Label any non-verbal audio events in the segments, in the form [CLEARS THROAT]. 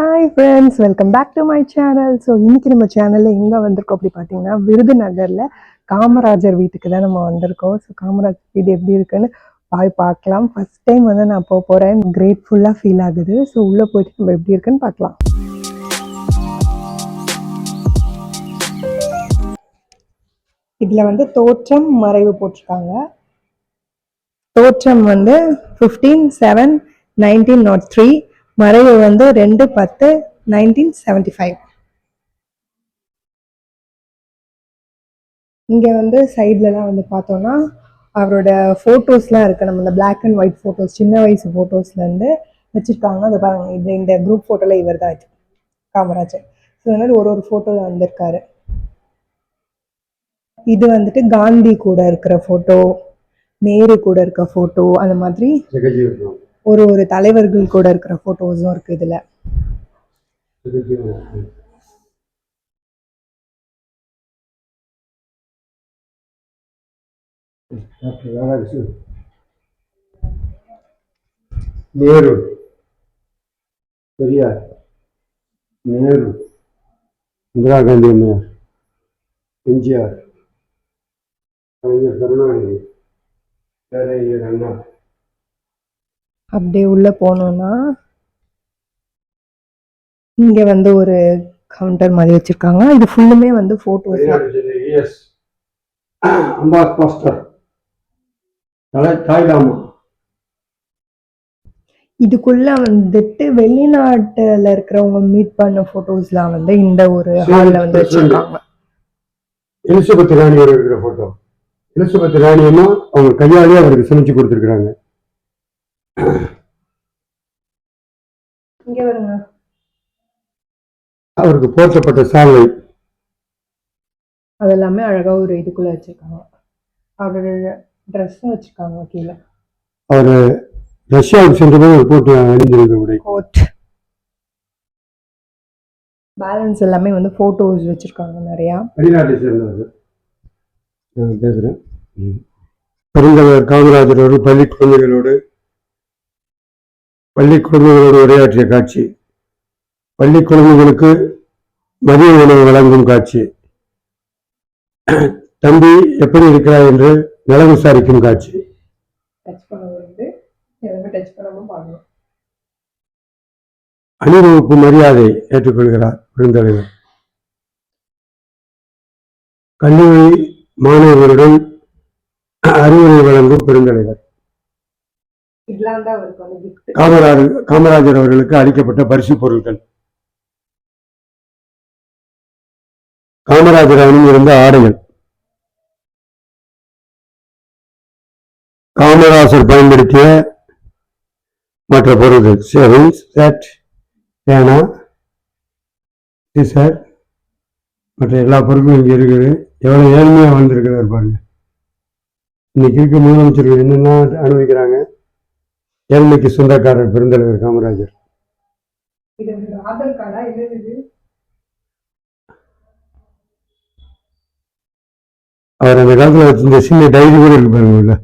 Hi friends welcome back to my channel so இன்னைக்கு நம்ம சேனலில் எங்கே வந்திருக்கோம் அப்படி பார்த்தீங்கன்னா விருதுநகரில் காமராஜர் வீட்டுக்கு தான் நம்ம வந்திருக்கோம். ஸோ காமராஜர் வீடு எப்படி இருக்குன்னு போய் பார்க்கலாம். ஃபர்ஸ்ட் டைம் வந்து நான் போக போகிறேன் கிரேட்ஃபுல்லாக ஃபீல் ஆகுது. ஸோ உள்ளே போயிட்டு நம்ம எப்படி இருக்குன்னு பார்க்கலாம். இதில் வந்து தோற்றம் மறைவு போட்டிருக்காங்க. தோற்றம் வந்து fifteen seven nineteen naught three மறைவு வந்து ரெண்டு பத்து நைன்டீன் செவன்டி ஃபைவ் இங்கே வந்து சைட்லலாம் வந்து பார்த்தோன்னா அவரோட ஃபோட்டோஸ்லாம் இருக்குது நம்ம இந்த பிளாக் அண்ட் ஒயிட் ஃபோட்டோஸ் சின்ன வயசு ஃபோட்டோஸ்லேருந்து வச்சுருக்காங்க. அதை பாருங்க இது இந்த குரூப் ஃபோட்டோவில் இவர் தான் இது காமராஜர். ஸோ இந்த மாதிரி ஒரு ஒரு ஃபோட்டோவில் வந்திருக்காரு. இது வந்துட்டு காந்தி கூட இருக்கிற ஃபோட்டோ நேரு கூட இருக்க ஃபோட்டோ அந்த மாதிரி ஒரு ஒரு தலைவர்கள் கூட இருக்கிற ஃபோட்டோஸும் இருக்குது இதில். நேரு பெரியார். நேரு இந்திரா காந்தி அம்மையார். எம்ஜிஆர். கலைஞர் கருணாநிதி. பேரையர் அண்ணா. அப்படியே உள்ளே போனோம்னா இங்கே வந்து ஒரு கவுண்டர் மாதிரி வச்சுருக்காங்க. இது ஃபுல்லுமே வந்து ஃபோட்டோஸ் தாய்லாமா இதுக்குள்ள வந்துட்டு வெளிநாட்டுல இருக்கிறவங்க மீட் பண்ண போட்டோஸ்லாம் வந்து இந்த ஒரு ஹால்ல வந்து வச்சிருக்காங்க. எலிசபெத் ராணியோட இருக்கிற போட்டோ எலிசபெத் ராணி அம்மா அவங்க கையாலே அவருக்கு சமைச்சு வருங்க அவருக்கு போர்த்தப்பட்ட சால்வை அதெல்லாமே அழகா ஒரு இதுக்குள்ள வச்சிருக்காங்க. அவரோட ட்ரெஸ்ஸும் வச்சிருக்காங்க கீழே. அவர் ரஷ்யாவுக்கு சென்றபோது ஒரு போட்டு அணிந்திருந்த உடை. கோட் பேலன்ஸ் எல்லாமே வந்து போட்டோஸ் வச்சிருக்காங்க நிறையா. வெளிநாட்டை சேர்ந்தவர். நான் பேசுகிறேன் காமராஜர் அவர்கள் பள்ளி குழந்தைகளோடு பள்ளி குழந்தைகளோடு உரையாற்றிய காட்சி. பள்ளி குழந்தைகளுக்கு மதிய உணவு வழங்கும் காட்சி. தம்பி எப்படி இருக்கிறாய் என்று நலம் விசாரிக்கும் காட்சி. அணிவகுப்பு மரியாதை ஏற்றுக்கொள்கிறார் பெருந்தலைவர் கல்லூரி மாணவர்களுடன் அறிவுரை வழங்கும் பெருந்தலைவர் இதெல்லாம் தான் அவருக்கு வந்து கிஃப்ட் காமராஜர் காமராஜர் அவர்களுக்கு அளிக்கப்பட்ட பரிசு பொருட்கள் காமராஜர் அணிந்திருந்த ஆடைகள். காமராசர் பயன்படுத்திய மற்ற பொருட்கள் சேவிங்ஸ் செட் பேனா டீசர்ட் மற்ற எல்லா பொருட்களும் இங்கே இருக்குது. எவ்வளோ ஏழ்மையாக வாழ்ந்துருக்கிறார் பாருங்க. இன்னைக்கு இருக்க முதலமைச்சர்கள் என்னென்ன அனுபவிக்கிறாங்க? ஏழ்மைக்கு சொந்தக்காரர் பெருந்தலைவர் காமராஜர். அவர் அந்த காலத்தில் வச்சிருந்த சின்ன டைரி கூட இருக்கு பாருங்க உள்ள.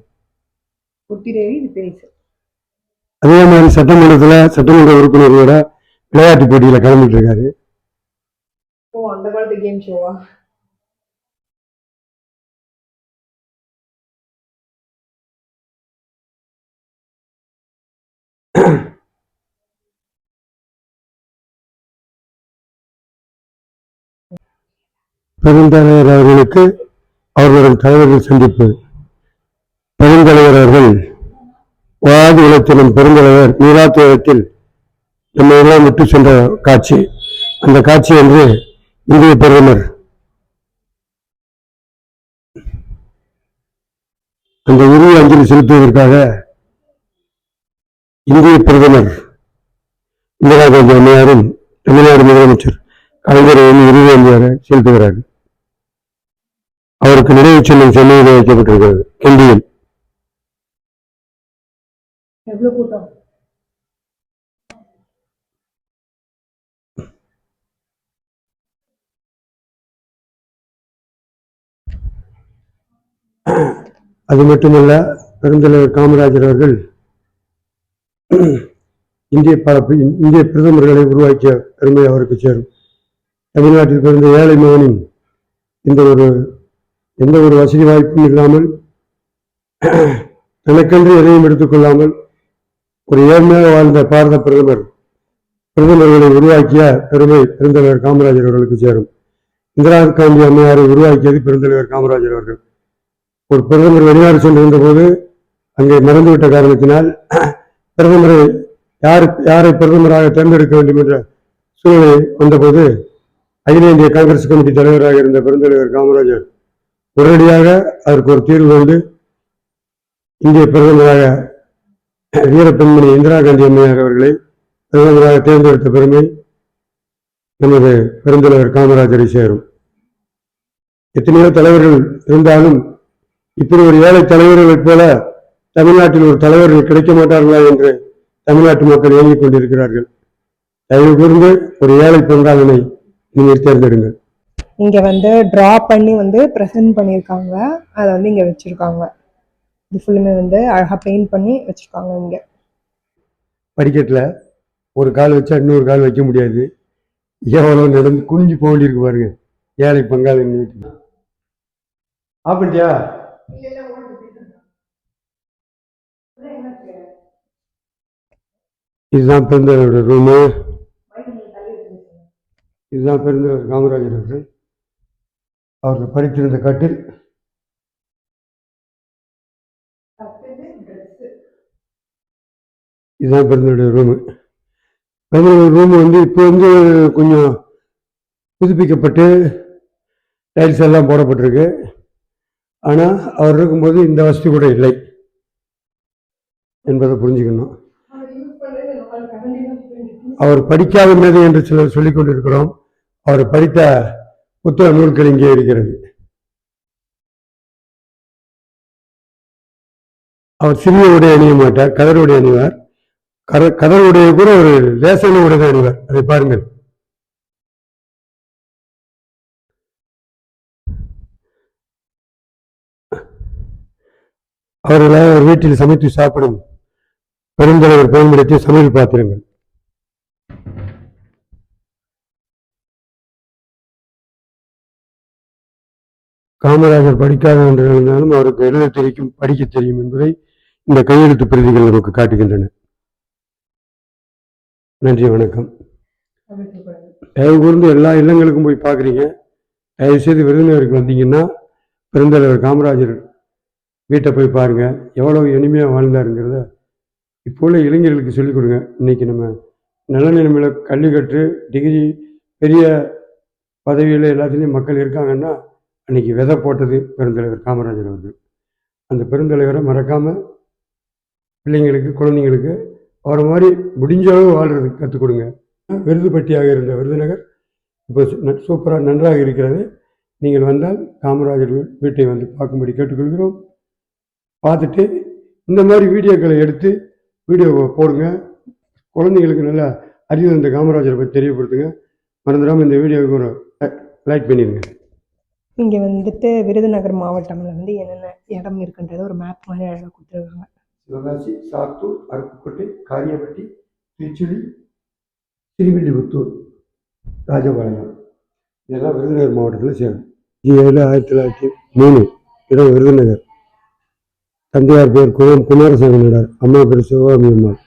குட்டி தேவி இது பெருசு அதே மாதிரி சட்டமன்றத்தில் சட்டமன்ற உறுப்பினர்களோட விளையாட்டு போட்டியில் கலந்துட்டு இருக்காரு. பெருந்தலைவர் அவர்களுக்கு அவர்களுடன் தலைவர்கள் சந்திப்பு. பெருந்தலைவர் அவர்கள் வாதி உலகத்திலும் பெருந்தலைவர் நீராத்துவத்தில் நம்ம எல்லாம் விட்டு சென்ற காட்சி. அந்த காட்சி என்று இந்திய பிரதமர் அந்த உரிய அஞ்சலி செலுத்துவதற்காக இந்திய பிரதமர் இந்திரா காந்தி அம்மையாரும் தமிழ்நாடு முதலமைச்சர் கலைஞர் வந்து இறுதி அஞ்சலியாக செலுத்துகிறார்கள் அவருக்கு நினைவு சின்னம் சென்னையில் வைக்கப்பட்டிருக்கிறது. கிண்டியில். அது மட்டுமல்ல பெருந்தலைவர் காமராஜர் அவர்கள் இந்திய ப- இந்திய பிரதமர்களை உருவாக்கிய பெருமை அவருக்கு சேரும். தமிழ்நாட்டில் பிறந்த ஏழை மகனின் இந்த ஒரு எந்த ஒரு வசதி வாய்ப்பும் இல்லாமல் தனக்கென்று எதையும் எடுத்துக்கொள்ளாமல் ஒரு ஏழ்மையாக வாழ்ந்த பாரத பிரதமர் பிரதமர்களை உருவாக்கிய பெருமை பெருந்தலைவர் காமராஜர் அவர்களுக்கு சேரும். இந்திரா காந்தி அம்மையாரை உருவாக்கியது பெருந்தலைவர் காமராஜர் அவர்கள். ஒரு பிரதமர் வெளிநாடு சென்றிருந்த போது அங்கே மறந்துவிட்ட காரணத்தினால் பிரதமரை யார் யாரை பிரதமராக தேர்ந்தெடுக்க வேண்டும் என்ற சூழ்நிலை வந்தபோது அகில இந்திய காங்கிரஸ் கமிட்டி தலைவராக இருந்த பெருந்தலைவர் காமராஜர் உடனடியாக அதற்கு ஒரு தீர்வு கொண்டு இந்திய பிரதமராக வீரப்பெண்மணி இந்திரா காந்தி அம்மையார் அவர்களை பிரதமராக தேர்ந்தெடுத்த பெருமை நமது பெருந்தலைவர் காமராஜரை சேரும். எத்தனையோ தலைவர்கள் இருந்தாலும் இப்படி ஒரு ஏழை தலைவர்களைப் போல தமிழ்நாட்டில் ஒரு தலைவர்கள் கிடைக்க மாட்டார்களா என்று தமிழ்நாட்டு மக்கள் இயங்கிக் கொண்டிருக்கிறார்கள். தயவு கூர்ந்து ஒரு ஏழை பொங்காலனை நீங்கள் தேர்ந்தெடுங்கள். இங்க வந்து டிரா பண்ணி வந்து ப்ரெசென்ட் பண்ணியிருக்காங்க. அதை வந்து இங்க வச்சிருக்காங்க. இது ஃபுல்லுமே வந்து அழகா பெயிண்ட் பண்ணி வச்சிருக்காங்க இங்க. படிக்கட்டில் ஒரு கால் வச்சா இன்னொரு கால் வைக்க முடியாது. எவ்வளோ நடந்து குனிஞ்சு போக வேண்டியிருக்கு பாருங்க. ஏழை பங்காளி வீட்டுக்கு ஆஃப் இதுதான் பிறந்தவரோட ரூமு. இதுதான் பிறந்தவர் காமராஜர் அவர்கள். அவர்கள் படித்திருந்த கட்டில். இதுதான் பிறந்தவருடைய ரூமு. பிறந்தவருடைய ரூமு வந்து இப்போ வந்து கொஞ்சம் புதுப்பிக்கப்பட்டு டைல்ஸ் எல்லாம் போடப்பட்டிருக்கு. ஆனால் அவர் இருக்கும்போது இந்த வசதி கூட இல்லை என்பதை புரிஞ்சுக்கணும். அவர் படிக்காத மேதை என்று சிலர் சொல்லிக் கொண்டிருக்கிறோம். அவர் படித்த புத்தக நூல்கள் இங்கே இருக்கிறது. அவர் சிறிய உடை அணிய மாட்டார் கதர் உடை அணிவார். கர கதர் உடைய கூட ஒரு லேசான உடை தான் அணிவார். அதை பாருங்கள். அவர்களால் ஒரு வீட்டில் சமைத்து சாப்பிடும் பெருந்தலைவர் பயன்படுத்திய சமையல் பாத்திரங்கள். காமராஜர் படிக்காத என்று இருந்தாலும் அவருக்கு எழுத தெரியும் படிக்க தெரியும் என்பதை இந்த கையெழுத்து பிரதிகள் நமக்கு காட்டுகின்றன. நன்றி வணக்கம். தயவு கூர்ந்து எல்லா இல்லங்களுக்கும் போய் பார்க்குறீங்க. தயவு செய்து விருதுநகருக்கு வந்தீங்கன்னா பெருந்தலைவர் காமராஜர் வீட்டை போய் பாருங்கள் எவ்வளோ இனிமையாக வாழ்ந்தாருங்கிறத இப்போ உள்ள இளைஞர்களுக்கு சொல்லிக் கொடுங்க. இன்னைக்கு நம்ம நல்ல நிலைமையில் கல்வி கற்று டிகிரி பெரிய பதவியில் எல்லாத்துலேயும் மக்கள் இருக்காங்கன்னா அன்னைக்கு விதை போட்டது பெருந்தலைவர் காமராஜர் அவர்கள். அந்த பெருந்தலைவரை மறக்காமல் பிள்ளைங்களுக்கு குழந்தைங்களுக்கு அவரை மாதிரி முடிஞ்ச அளவு கற்றுக் கொடுங்க. விருதுப்பட்டியாக இருந்த விருதுநகர் இப்போ சூப்பராக நன்றாக இருக்கிறது. நீங்கள் வந்தால் காமராஜர் வீட்டை வந்து பார்க்கும்படி கேட்டுக்கொள்கிறோம். பார்த்துட்டு இந்த மாதிரி வீடியோக்களை எடுத்து வீடியோவை போடுங்க. குழந்தைங்களுக்கு நல்லா அறிவு இந்த காமராஜரை பற்றி தெரியப்படுத்துங்க. மறந்துடாமல் இந்த வீடியோவுக்கு ஒரு லைக் பண்ணிடுங்க. இங்கே வந்துட்டு விருதுநகர் மாவட்டம்ல வந்து என்னென்ன இடம் இருக்குன்றத ஒரு மேப் மாதிரி அழகாக கொடுத்துருக்காங்க. சிவகாசி சாத்தூர் அருப்புக்கோட்டை காரியப்பட்டி திருச்சுழி திருவில்லிபுத்தூர் ராஜபாளையம். இதெல்லாம் விருதுநகர் மாவட்டத்தில் சேரும். ஏழு ஆயிரத்தி தொள்ளாயிரத்தி மூணு இடம் விருதுநகர். தந்தையார் பேர் குமம் குமாரசாமினார் அம்மா பேர் சிவகாமி அம்மாள்.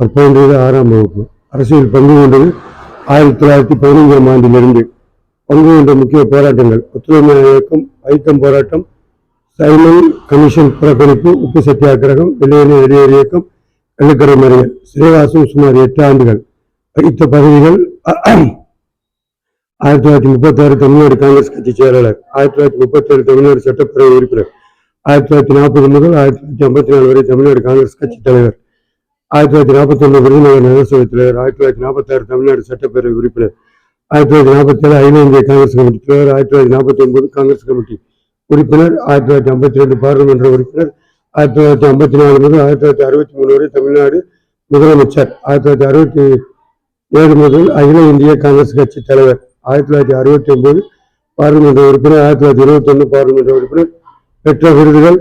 அவர் பயின்றது ஆறாம் வகுப்பு. அரசியல் பங்கு கொண்டது ஆயிரத்தி தொள்ளாயிரத்தி பதினைஞ்சாம் ஆண்டிலிருந்து பங்கு கொண்ட முக்கிய போராட்டங்கள். ஒத்துழைமை இயக்கம் ஐத்தம் போராட்டம் சைமன் கமிஷன் புறக்கணிப்பு உப்பு சத்தியாகிரகம் வெளியேறு வெளியேறு இயக்கம் வெள்ளக்கரை மறியல் சிறைவாசம் சுமார் எட்டு ஆண்டுகள். வகித்த பதவிகள் [CLEARS THROAT] ஆயிரத்தி தொள்ளாயிரத்தி முப்பத்தாறு தமிழ்நாடு காங்கிரஸ் கட்சி செயலாளர் ஆயிரத்தி தொள்ளாயிரத்தி முப்பத்தாறு தமிழ்நாடு சட்டப்பேரவை உறுப்பினர் ஆயிரத்தி தொள்ளாயிரத்தி நாற்பது முதல் ஆயிரத்தி தொள்ளாயிரத்தி ஐம்பத்தி நாலு வரை தமிழ்நாடு காங்கிரஸ் கட்சி தலைவர் ஆயிரத்தி தொள்ளாயிரத்தி நாற்பத்தி ஒன்று விருதுநகர் நகரசபை தலைவர் ஆயிரத்தி தொள்ளாயிரத்தி நாற்பத்தாறு தமிழ்நாடு சட்டப்பேரவை உறுப்பினர் ஆயிரத்தி தொள்ளாயிரத்தி நாற்பத்தி ஏழு அகில இந்திய காங்கிரஸ் கமிட்டி தலைவர் ஆயிரத்தி தொள்ளாயிரத்தி நாற்பத்தி ஒன்பது காங்கிரஸ் கமிட்டி உறுப்பினர் ஆயிரத்தி தொள்ளாயிரத்தி ஐம்பத்தி ரெண்டு பாராளுமன்ற உறுப்பினர் ஆயிரத்தி தொள்ளாயிரத்தி ஐம்பத்தி நாலு முதல் ஆயிரத்தி தொள்ளாயிரத்தி அறுபத்தி மூணு வரை தமிழ்நாடு முதலமைச்சர் ஆயிரத்தி தொள்ளாயிரத்தி அறுபத்தி ஏழு முதல் அகில இந்திய காங்கிரஸ் கட்சி தலைவர் ஆயிரத்தி தொள்ளாயிரத்தி அறுபத்தி ஒன்பது பாராளுமன்ற உறுப்பினர் ஆயிரத்தி தொள்ளாயிரத்தி இருபத்தொன்று பாராளுமன்ற உறுப்பினர் பெற்ற விருதுகள்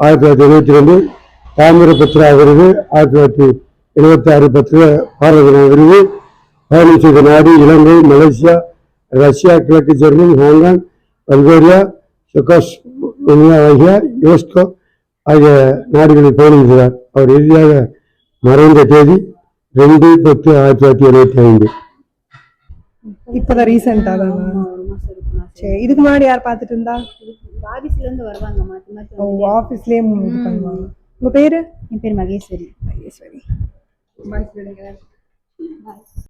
ஆயிரத்தி தொள்ளாயிரத்தி எழுபத்தி ரெண்டு தாமிரபத்ரா விருது ஆயிரத்தி தொள்ளாயிரத்தி எழுபத்தி ஆறு பத்திர பாரத விருது பயணம் செய்த நாடு இலங்கை மலேசியா ரஷ்யா கிழக்கு Germany Hong Kong Bulgaria Czechoslovakia ஆகிய யுனெஸ்கோ ஆகிய நாடுகளில் பயணம் செய்தார். அவர் இறுதியாக மறைந்த தேதி ரெண்டு பத்து ஆயிரத்தி தொள்ளாயிரத்தி எழுபத்தி ஐந்து. இப்பதான் ரீசெண்டா தான். சரி இதுக்கு முன்னாடி யார் பார்த்துட்டு இருந்தா? ஆபீஸ்ல இருந்து வருவாங்க ஓ. ஆஃபீஸ்லயே இது பண்ணுவாங்க. உங்க பேரு? என் பேர் மகேஸ்வரி. மகேஸ்வரி. பாய்